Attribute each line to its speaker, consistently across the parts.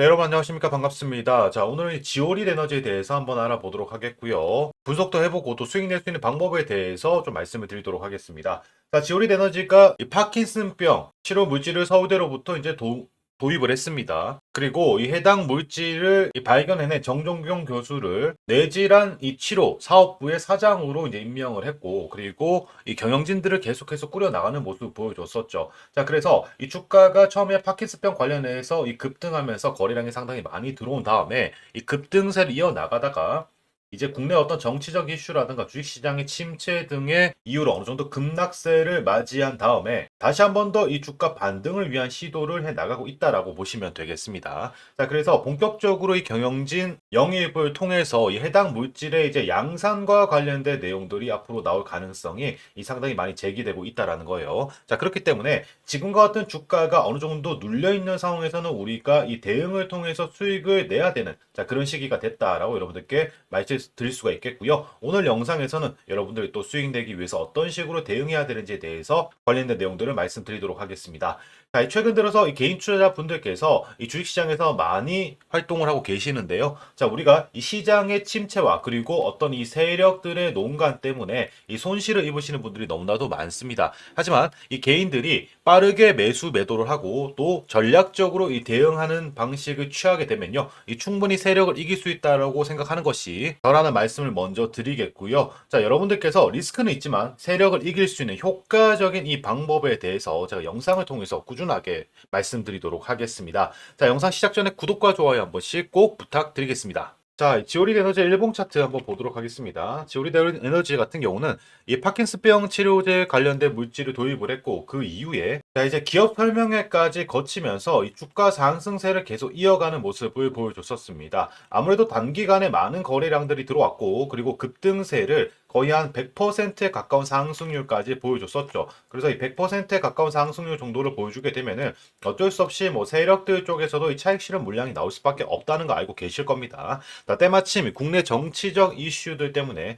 Speaker 1: 네, 여러분 안녕하십니까 반갑습니다. 자, 오늘은 이 지오리 에너지에 대해서 한번 알아보도록 하겠고요. 분석도 해보고 또 수익 낼 수 있는 방법에 대해서 좀 말씀을 드리도록 하겠습니다. 자, 지오리 에너지가 이 파킨슨병 치료 물질을 서울대로부터 이제 도, 도입을 했습니다. 그리고 이 해당 물질을 이 발견해낸 정종경 교수를 뇌질환 이 치료 사업부의 사장으로 이제 임명을 했고, 그리고 이 경영진들을 계속해서 꾸려 나가는 모습을 보여줬었죠. 자, 그래서 이 주가가 처음에 파킨슨병 관련해서 이 급등하면서 거래량이 상당히 많이 들어온 다음에 이 급등세를 이어 나가다가 이제 국내 어떤 정치적 이슈라든가 주식시장의 침체 등의 이유로 어느 정도 급락세를 맞이한 다음에 다시 한 번 더 이 주가 반등을 위한 시도를 해 나가고 있다라고 보시면 되겠습니다. 자, 그래서 본격적으로 이 경영진 영입을 통해서 이 해당 물질의 이제 양산과 관련된 내용들이 앞으로 나올 가능성이 이 상당히 많이 제기되고 있다라는 거예요. 자, 그렇기 때문에 지금과 같은 주가가 어느 정도 눌려 있는 상황에서는 우리가 이 대응을 통해서 수익을 내야 되는 자, 그런 시기가 됐다라고 여러분들께 말씀 드릴 수가 있겠고요. 오늘 영상에서는 여러분들이 또 수익 내기 위해서 어떤 식으로 대응해야 되는지에 대해서 관련된 내용들을 말씀드리도록 하겠습니다. 자, 최근 들어서 이 개인 투자자분들께서 이 주식시장에서 많이 활동을 하고 계시는데요. 자, 우리가 이 시장의 침체와 그리고 어떤 이 세력들의 농간 때문에 이 손실을 입으시는 분들이 너무나도 많습니다. 하지만 이 개인들이 빠르게 매수 매도를 하고 또 전략적으로 이 대응하는 방식을 취하게 되면요. 이 충분히 세력을 이길 수 있다라고 생각하는 것이 저라는 말씀을 먼저 드리겠고요. 자, 여러분들께서 리스크는 있지만 세력을 이길 수 있는 효과적인 이 방법에 대해서 제가 영상을 통해서 꾸준 하게 말씀드리도록 하겠습니다. 자, 영상 시작 전에 구독과 좋아요 한 번씩 꼭 부탁드리겠습니다. 자, 지오리 에너지 일봉 차트 한번 보도록 하겠습니다. 지오리 에너지 같은 경우는 이 파킨스병 치료제 관련된 물질을 도입을 했고 그 이후에 자 이제 기업 설명회까지 거치면서 이 주가 상승세를 계속 이어가는 모습을 보여줬었습니다. 아무래도 단기간에 많은 거래량들이 들어왔고 그리고 급등세를 거의 한 100%에 가까운 상승률까지 보여줬었죠. 그래서 이 100%에 가까운 상승률 정도를 보여주게 되면은 어쩔 수 없이 뭐 세력들 쪽에서도 이 차익 실현 물량이 나올 수밖에 없다는 거 알고 계실 겁니다. 자, 때마침 국내 정치적 이슈들 때문에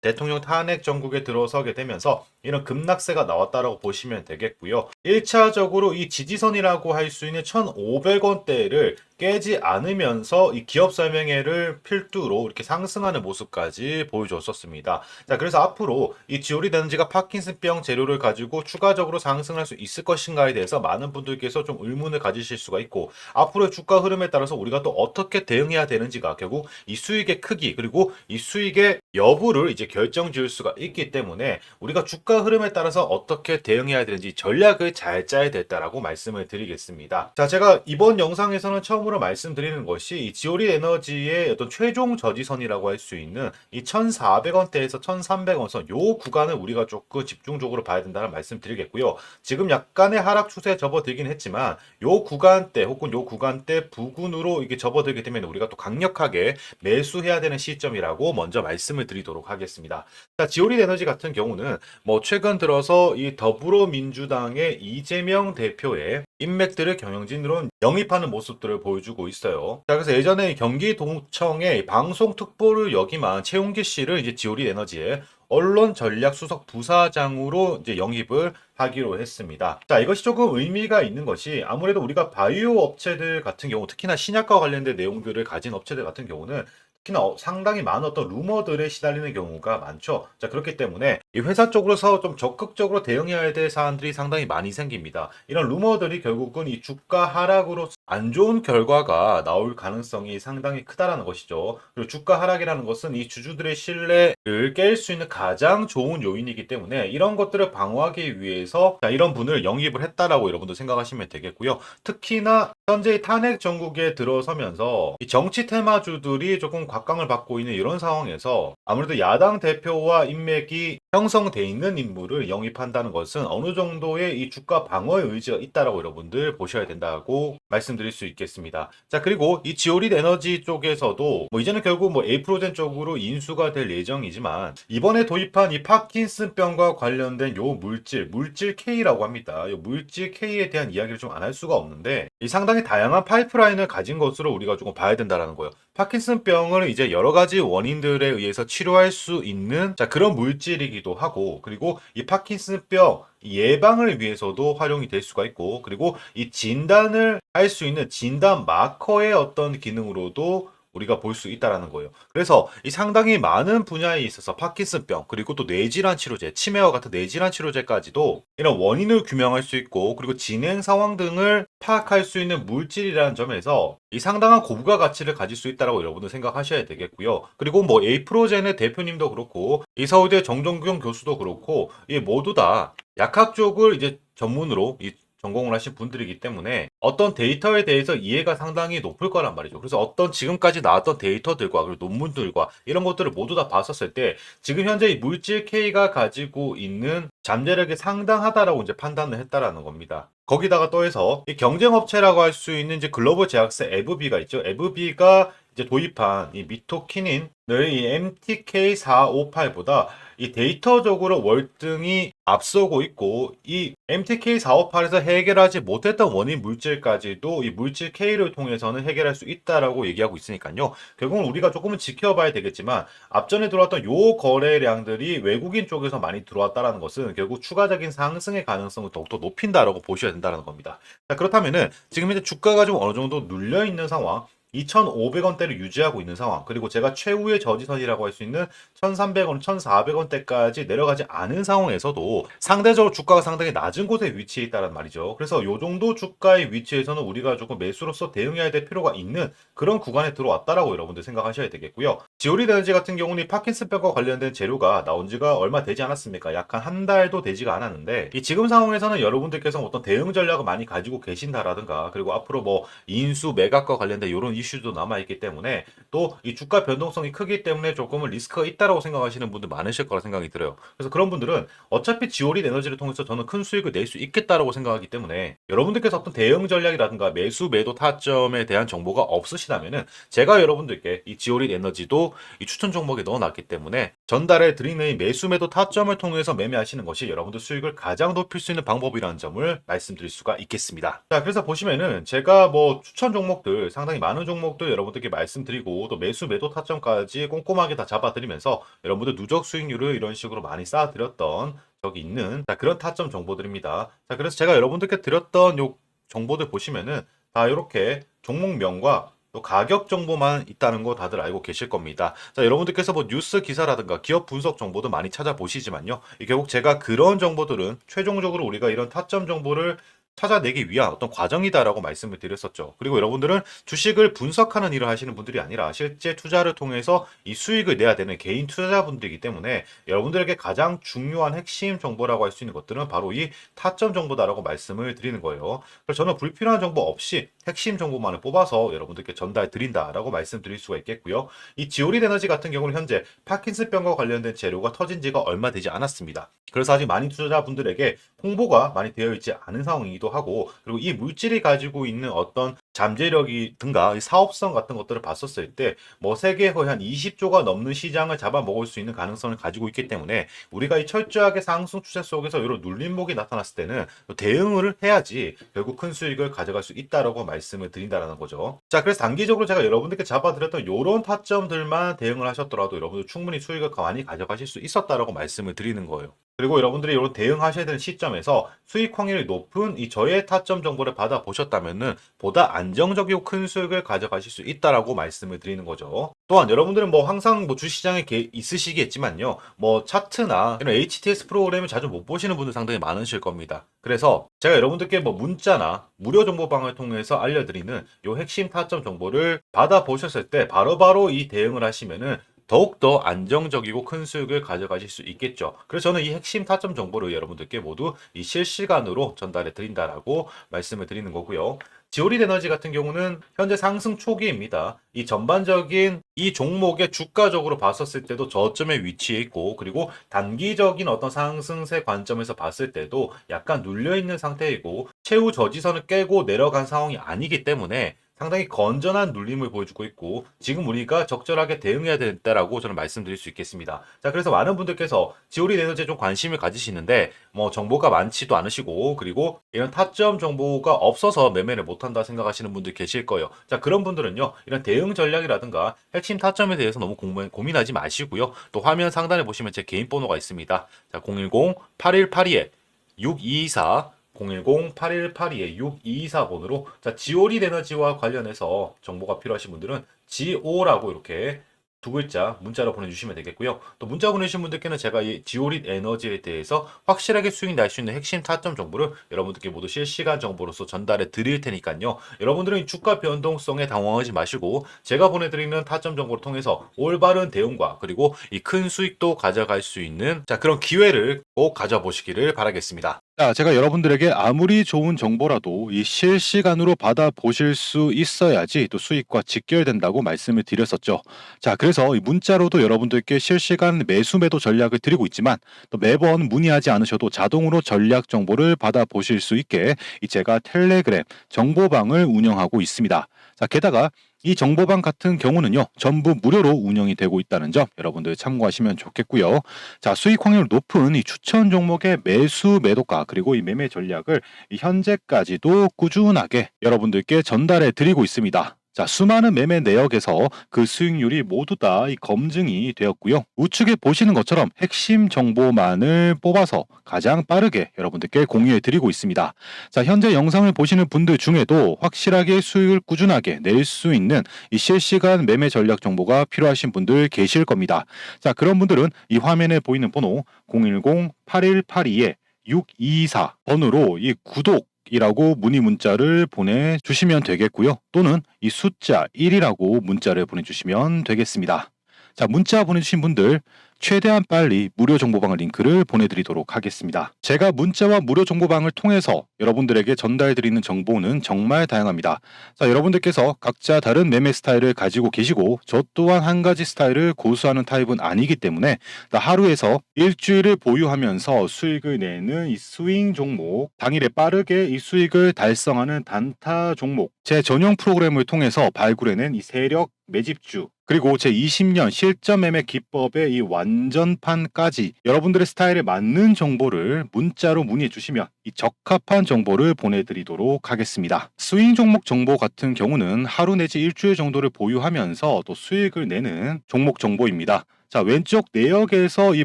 Speaker 1: 대통령 탄핵 정국에 들어서게 되면서 이런 급락세가 나왔다라고 보시면 되겠고요. 1차적으로 이 지지선이라고 할 수 있는 1,500원대를 깨지 않으면서 이 기업 설명회를 필두로 이렇게 상승하는 모습까지 보여줬었습니다. 자, 그래서 앞으로 이 지오리 에너지가 파킨슨병 재료를 가지고 추가적으로 상승할 수 있을 것인가에 대해서 많은 분들께서 좀 의문을 가지실 수가 있고 앞으로의 주가 흐름에 따라서 우리가 또 어떻게 대응해야 되는지가 결국 이 수익의 크기 그리고 이 수익의 여부를 이제 결정 지을 수가 있기 때문에 우리가 주가 흐름에 따라서 어떻게 대응해야 되는지 전략을 잘 짜야 됐다라고 말씀을 드리겠습니다. 자, 제가 이번 영상에서는 처음으로 말씀드리는 것이 이 지오리 에너지의 어떤 최종 저지선이라고 할 수 있는 이 1,400원대에서 1,300원 선 요 구간을 우리가 조금 집중적으로 봐야 된다는 말씀 드리겠고요. 지금 약간의 하락 추세에 접어들긴 했지만 요 구간대 혹은 요 구간대 부근으로 이게 접어들게 되면 우리가 또 강력하게 매수해야 되는 시점이라고 먼저 말씀을 드리도록 하겠습니다. 자, 지오리 에너지 같은 경우는 뭐 최근 들어서 이 더불어민주당의 이재명 대표의 인맥들을 경영진으로 영입하는 모습들을 보여주고 있어요. 자, 그래서 예전에 경기도청의 방송 특보를 역임한 최용기 씨를 이제 지오리 에너지에 언론 전략 수석 부사장으로 이제 영입을 하기로 했습니다. 자, 이것이 조금 의미가 있는 것이 아무래도 우리가 바이오 업체들 같은 경우 특히나 신약과 관련된 내용들을 가진 업체들 같은 경우는 특히나 어- 상당히 많은 어떤 루머들에 시달리는 경우가 많죠. 자, 그렇기 때문에 이 회사 쪽으로서 좀 적극적으로 대응해야 될 사안들이 상당히 많이 생깁니다. 이런 루머들이 결국은 이 주가 하락으로 안 좋은 결과가 나올 가능성이 상당히 크다라는 것이죠. 그리고 주가 하락이라는 것은 이 주주들의 신뢰를 깰 수 있는 가장 좋은 요인이기 때문에 이런 것들을 방어하기 위해서 자, 이런 분을 영입을 했다라고 여러분도 생각하시면 되겠고요. 특히나 현재 이 탄핵 전국에 들어서면서 이 정치 테마주들이 조금 곽강을 받고 있는 이런 상황에서 아무래도 야당 대표와 인맥이 형성돼 있는 인물을 영입한다는 것은 어느 정도의 이 주가 방어의 의지가 있다라고 여러분들 보셔야 된다고 말씀드릴 수 있겠습니다. 자 그리고 이 지오릿 에너지 쪽에서도 뭐 이제는 결국 뭐 에이프로젠 쪽으로 인수가 될 예정이지만 이번에 도입한 이 파킨슨병과 관련된 요 물질 물질 K라고 합니다. 요 물질 K에 대한 이야기를 좀 안 할 수가 없는데 이 상당히 다양한 파이프라인을 가진 것으로 우리가 조금 봐야 된다라는 거예요. 파킨슨병을 이제 여러 가지 원인들에 의해서 치료할 수 있는 자 그런 물질이기도 하고 그리고 이 파킨슨병 예방을 위해서도 활용이 될 수가 있고 그리고 이 진단을 할 수 있는 진단 마커의 어떤 기능으로도 우리가 볼 수 있다라는 거예요. 그래서 이 상당히 많은 분야에 있어서 파킨슨병 그리고 또 뇌질환 치료제, 치매와 같은 뇌질환 치료제까지도 이런 원인을 규명할 수 있고 그리고 진행 상황 등을 파악할 수 있는 물질이라는 점에서 이 상당한 고부가 가치를 가질 수 있다라고 여러분들 생각하셔야 되겠고요. 그리고 뭐 에이프로젠의 대표님도 그렇고 이 서울대 정종균 교수도 그렇고 이 모두 다 약학 쪽을 이제 전문으로 이 전공을 하신 분들이기 때문에 어떤 데이터에 대해서 이해가 상당히 높을 거란 말이죠. 그래서 어떤 지금까지 나왔던 데이터들과 그리고 논문들과 이런 것들을 모두 다 봤었을 때 지금 현재 이 물질 K가 가지고 있는 잠재력이 상당하다라고 이제 판단을 했다라는 겁니다. 거기다가 또 해서 이 경쟁 업체라고 할 수 있는 이제 글로벌 제약사 에브비가 있죠. 에브비가 이제 도입한 이 미토키닌을 이 MTK458보다 이 데이터적으로 월등히 앞서고 있고 이 MTK458에서 해결하지 못했던 원인 물질까지도 이 물질 K를 통해서는 해결할 수 있다라고 얘기하고 있으니까요. 결국은 우리가 조금은 지켜봐야 되겠지만 앞전에 들어왔던 요 거래량들이 외국인 쪽에서 많이 들어왔다라는 것은 결국 추가적인 상승의 가능성을 더욱더 높인다라고 보셔야 된다는 겁니다. 자, 그렇다면은 지금 현재 주가가 좀 어느 정도 눌려 있는 상황 2,500원대를 유지하고 있는 상황, 그리고 제가 최후의 저지선이라고 할 수 있는 1,300원, 1,400원대까지 내려가지 않은 상황에서도 상대적으로 주가가 상당히 낮은 곳에 위치해 있다는 말이죠. 그래서 이 정도 주가의 위치에서는 우리가 조금 매수로서 대응해야 될 필요가 있는 그런 구간에 들어왔다라고 여러분들 생각하셔야 되겠고요. 지오리 에너지 같은 경우는 이 파킨슨병과 관련된 재료가 나온 지가 얼마 되지 않았습니까? 약한한 달도 되지가 않았는데 이 지금 상황에서는 여러분들께서 어떤 대응 전략을 많이 가지고 계신다라든가 그리고 앞으로 뭐 인수 매각과 관련된 이런 이슈도 남아있기 때문에 또 이 주가 변동성이 크기 때문에 조금은 리스크가 있다라고 생각하시는 분들 많으실 거라 생각이 들어요. 그래서 그런 분들은 어차피 지오리 에너지를 통해서 저는 큰 수익을 낼 수 있겠다라고 생각하기 때문에 여러분들께서 어떤 대응 전략이라든가 매수 매도 타점에 대한 정보가 없으시다면은 제가 여러분들께 이 지오리 에너지도 이 추천 종목에 넣어놨기 때문에 전달해 드리는 이 매수 매도 타점을 통해서 매매하시는 것이 여러분들 수익을 가장 높일 수 있는 방법이라는 점을 말씀드릴 수가 있겠습니다. 자, 그래서 보시면은 제가 뭐 추천 종목들 상당히 많은 종목 들 여러분들께 말씀드리고 또 매수 매도 타점까지 꼼꼼하게 다 잡아드리면서 여러분들 누적 수익률을 이런 식으로 많이 쌓아드렸던 적이 있는 자, 그런 타점 정보들입니다. 자, 그래서 제가 여러분들께 드렸던 요 정보들 보시면은 다 이렇게 종목명과 또 가격 정보만 있다는 거 다들 알고 계실 겁니다. 자, 여러분들께서 뭐 뉴스 기사라든가 기업 분석 정보도 많이 찾아보시지만요. 이 결국 제가 그런 정보들은 최종적으로 우리가 이런 타점 정보를 찾아내기 위한 어떤 과정이다라고 말씀을 드렸었죠. 그리고 여러분들은 주식을 분석하는 일을 하시는 분들이 아니라 실제 투자를 통해서 이 수익을 내야 되는 개인 투자자분들이기 때문에 여러분들에게 가장 중요한 핵심 정보라고 할 수 있는 것들은 바로 이 타점 정보다라고 말씀을 드리는 거예요. 그래서 저는 불필요한 정보 없이 핵심 정보만을 뽑아서 여러분들께 전달 드린다라고 말씀드릴 수가 있겠고요. 이 지오리 에너지 같은 경우는 현재 파킨슨병과 관련된 재료가 터진 지가 얼마 되지 않았습니다. 그래서 아직 많은 투자자분들에게 홍보가 많이 되어 있지 않은 상황이기 도 하고 그리고 이 물질이 가지고 있는 어떤 잠재력이든가 사업성 같은 것들을 봤었을 때 뭐 세계 거의 한 20조가 넘는 시장을 잡아먹을 수 있는 가능성을 가지고 있기 때문에 우리가 이 철저하게 상승 추세 속에서 이런 눌림목이 나타났을 때는 대응을 해야지 결국 큰 수익을 가져갈 수 있다라고 말씀을 드린다라는 거죠. 자, 그래서 단기적으로 제가 여러분들께 잡아드렸던 이런 타점들만 대응을 하셨더라도 여러분들 충분히 수익을 많이 가져가실 수 있었다라고 말씀을 드리는 거예요. 그리고 여러분들이 이런 대응하셔야 되는 시점에서 수익 확률이 높은 이 저의 타점 정보를 받아 보셨다면은 보다 안정적이고 큰 수익을 가져가실 수 있다라고 말씀을 드리는 거죠. 또한 여러분들은 뭐 항상 뭐 주시장에 게- 있으시겠지만요. 뭐 차트나 이런 HTS 프로그램을 자주 못 보시는 분들 상당히 많으실 겁니다. 그래서 제가 여러분들께 뭐 문자나 무료 정보방을 통해서 알려드리는 요 핵심 타점 정보를 받아 보셨을 때 바로바로 이 대응을 하시면은 더욱더 안정적이고 큰 수익을 가져가실 수 있겠죠. 그래서 저는 이 핵심 타점 정보를 여러분들께 모두 이 실시간으로 전달해 드린다라고 말씀을 드리는 거고요. 지오리 에너지 같은 경우는 현재 상승 초기입니다. 이 전반적인 이 종목의 주가적으로 봤었을 때도 저점에 위치해 있고 그리고 단기적인 어떤 상승세 관점에서 봤을 때도 약간 눌려 있는 상태이고 최후 저지선을 깨고 내려간 상황이 아니기 때문에 상당히 건전한 눌림을 보여주고 있고 지금 우리가 적절하게 대응해야 된다라고 저는 말씀드릴 수 있겠습니다. 자 그래서 많은 분들께서 지오리 내선제 좀 관심을 가지시는데 뭐 정보가 많지도 않으시고 그리고 이런 타점 정보가 없어서 매매를 못한다 생각하시는 분들 계실 거예요. 자 그런 분들은요 이런 대응 전략이라든가 핵심 타점에 대해서 너무 고민, 고민하지 마시고요. 또 화면 상단에 보시면 제 개인 번호가 있습니다. 자 010-8182-6224 010-8182-6240으로 자, 지오리 에너지와 관련해서 정보가 필요하신 분들은 지오라고 이렇게 두 글자 문자로 보내주시면 되겠고요. 또 문자 보내신 분들께는 제가 이 지오릿 에너지에 대해서 확실하게 수익 날 수 있는 핵심 타점 정보를 여러분들께 모두 실시간 정보로서 전달해 드릴 테니까요. 여러분들은 주가 변동성에 당황하지 마시고 제가 보내드리는 타점 정보를 통해서 올바른 대응과 그리고 이 큰 수익도 가져갈 수 있는 자 그런 기회를 꼭 가져보시기를 바라겠습니다.
Speaker 2: 자, 제가 여러분들에게 아무리 좋은 정보라도 이 실시간으로 받아보실 수 있어야지 또 수익과 직결된다고 말씀을 드렸었죠. 자, 그래서 이 문자로도 여러분들께 실시간 매수 매도 전략을 드리고 있지만 또 매번 문의하지 않으셔도 자동으로 전략 정보를 받아보실 수 있게 이 제가 텔레그램 정보방을 운영하고 있습니다. 자, 게다가 이 정보방 같은 경우는요, 전부 무료로 운영이 되고 있다는 점 여러분들 참고하시면 좋겠고요. 자, 수익 확률 높은 이 추천 종목의 매수 매도가 그리고 이 매매 전략을 이 현재까지도 꾸준하게 여러분들께 전달해 드리고 있습니다. 자, 수많은 매매 내역에서 그 수익률이 모두 다이 검증이 되었고요. 우측에 보시는 것처럼 핵심 정보만을 뽑아서 가장 빠르게 여러분들께 공유해 드리고 있습니다. 자, 현재 영상을 보시는 분들 중에도 확실하게 수익을 꾸준하게 낼 수 있는 이 실시간 매매 전략 정보가 필요하신 분들 계실 겁니다. 자, 그런 분들은 이 화면에 보이는 번호 010-8182-6224 번호로 이 구독 이라고 문의 문자를 보내주시면 되겠고요. 또는 이 숫자 1이라고 문자를 보내주시면 되겠습니다. 자, 문자 보내주신 분들 최대한 빨리 무료 정보방을 링크를 보내드리도록 하겠습니다. 제가 문자와 무료 정보방을 통해서 여러분들에게 전달드리는 정보는 정말 다양합니다. 자, 여러분들께서 각자 다른 매매 스타일을 가지고 계시고 저 또한 한 가지 스타일을 고수하는 타입은 아니기 때문에 하루에서 일주일을 보유하면서 수익을 내는 이 스윙 종목, 당일에 빠르게 이 수익을 달성하는 단타 종목, 제 전용 프로그램을 통해서 발굴해낸 이 세력 매집주, 그리고 제 20년 실전 매매 기법의 이 완전판까지 여러분들의 스타일에 맞는 정보를 문자로 문의해 주시면 이 적합한 정보를 보내드리도록 하겠습니다. 스윙 종목 정보 같은 경우는 하루 내지 일주일 정도를 보유하면서 또 수익을 내는 종목 정보입니다. 자 왼쪽 내역에서 이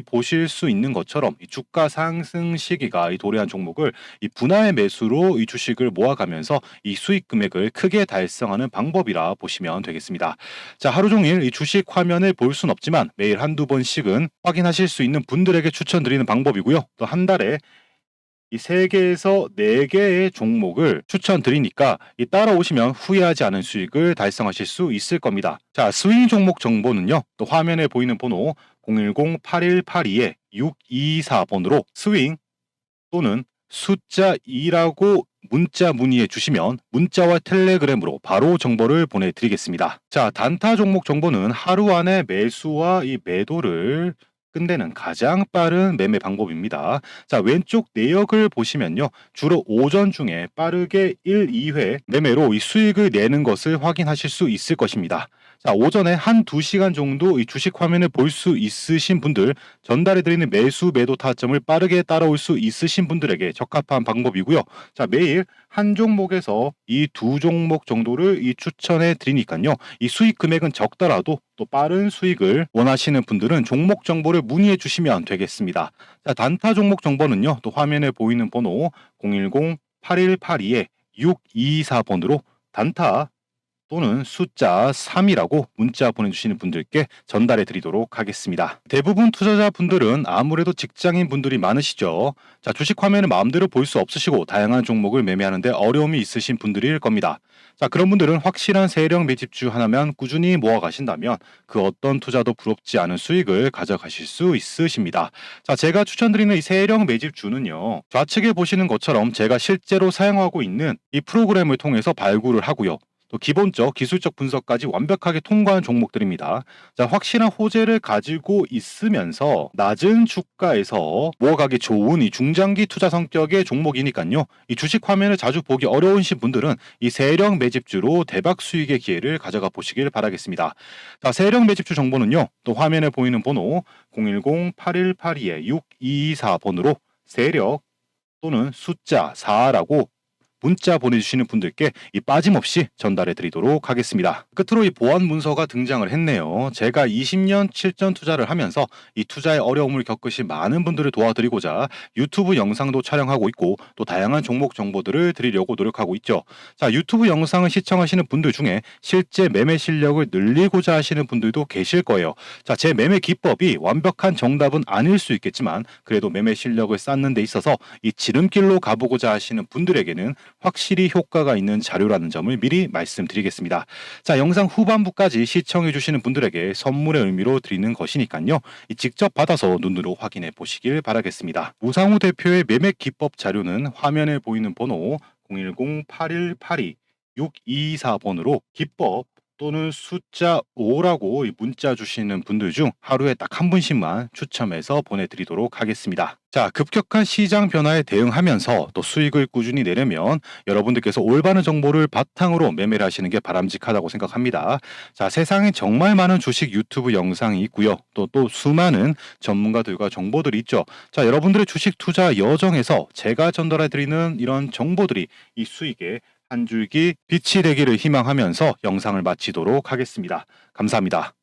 Speaker 2: 보실 수 있는 것처럼 이 주가 상승 시기가 이 도래한 종목을 이 분할 매수로 이 주식을 모아가면서 이 수익 금액을 크게 달성하는 방법이라 보시면 되겠습니다. 자 하루 종일 이 주식 화면을 볼 수는 없지만 매일 한두 번씩은 확인하실 수 있는 분들에게 추천드리는 방법이고요. 또 한 달에 이 세 개에서 네 개의 종목을 추천드리니까 이 따라오시면 후회하지 않은 수익을 달성하실 수 있을 겁니다. 자, 스윙 종목 정보는요. 또 화면에 보이는 번호 010-8182-624번으로 스윙 또는 숫자 2라고 문자 문의해 주시면 문자와 텔레그램으로 바로 정보를 보내드리겠습니다. 자, 단타 종목 정보는 하루 안에 매수와 이 매도를 끝내는 가장 빠른 매매 방법입니다. 자, 왼쪽 내역을 보시면요. 주로 오전 중에 빠르게 1, 2회 매매로 이 수익을 내는 것을 확인하실 수 있을 것입니다. 자, 오전에 한 2시간 정도 이 주식 화면을 볼 수 있으신 분들, 전달해 드리는 매수 매도 타점을 빠르게 따라올 수 있으신 분들에게 적합한 방법이고요. 자, 매일 한 종목에서 이 두 종목 정도를 이 추천해 드리니까요. 이 수익 금액은 적더라도 또 빠른 수익을 원하시는 분들은 종목 정보를 문의해 주시면 되겠습니다. 자, 단타 종목 정보는요. 또 화면에 보이는 번호 010-8182-624번으로 단타 또는 숫자 3이라고 문자 보내주시는 분들께 전달해 드리도록 하겠습니다. 대부분 투자자 분들은 아무래도 직장인 분들이 많으시죠. 자, 주식 화면을 마음대로 볼 수 없으시고 다양한 종목을 매매하는데 어려움이 있으신 분들일 겁니다. 자, 그런 분들은 확실한 세력 매집주 하나만 꾸준히 모아 가신다면 그 어떤 투자도 부럽지 않은 수익을 가져가실 수 있으십니다. 자, 제가 추천드리는 이 세력 매집주는요. 좌측에 보시는 것처럼 제가 실제로 사용하고 있는 이 프로그램을 통해서 발굴을 하고요. 또 기본적 기술적 분석까지 완벽하게 통과한 종목들입니다. 자, 확실한 호재를 가지고 있으면서 낮은 주가에서 모아가기 좋은 이 중장기 투자 성격의 종목이니까요. 이 주식 화면을 자주 보기 어려우신 분들은 이 세력 매집주로 대박 수익의 기회를 가져가 보시길 바라겠습니다. 자, 세력 매집주 정보는요. 또 화면에 보이는 번호 010-8182-6224번으로 세력 또는 숫자 4라고 문자 보내주시는 분들께 이 빠짐없이 전달해 드리도록 하겠습니다. 끝으로 이 보안 문서가 등장을 했네요. 제가 20년 실전 투자를 하면서 이 투자의 어려움을 겪으신 많은 분들을 도와드리고자 유튜브 영상도 촬영하고 있고 또 다양한 종목 정보들을 드리려고 노력하고 있죠. 자, 유튜브 영상을 시청하시는 분들 중에 실제 매매 실력을 늘리고자 하시는 분들도 계실 거예요. 자, 제 매매 기법이 완벽한 정답은 아닐 수 있겠지만 그래도 매매 실력을 쌓는 데 있어서 이 지름길로 가보고자 하시는 분들에게는 확실히 효과가 있는 자료라는 점을 미리 말씀드리겠습니다. 자, 영상 후반부까지 시청해 주시는 분들에게 선물의 의미로 드리는 것이니까요. 이 직접 받아서 눈으로 확인해 보시길 바라겠습니다. 우상우 대표의 매매 기법 자료는 화면에 보이는 번호 010-8182-6224번으로 기법 또는 숫자 5라고 이 문자 주시는 분들 중 하루에 딱 한 분씩만 추첨해서 보내드리도록 하겠습니다. 자, 급격한 시장 변화에 대응하면서 또 수익을 꾸준히 내려면 여러분들께서 올바른 정보를 바탕으로 매매를 하시는 게 바람직하다고 생각합니다. 자, 세상에 정말 많은 주식 유튜브 영상이 있고요. 또 또 수많은 전문가들과 정보들이 있죠. 자, 여러분들의 주식 투자 여정에서 제가 전달해 드리는 이런 정보들이 이 수익에 한 줄기 빛이 되기를 희망하면서 영상을 마치도록 하겠습니다. 감사합니다.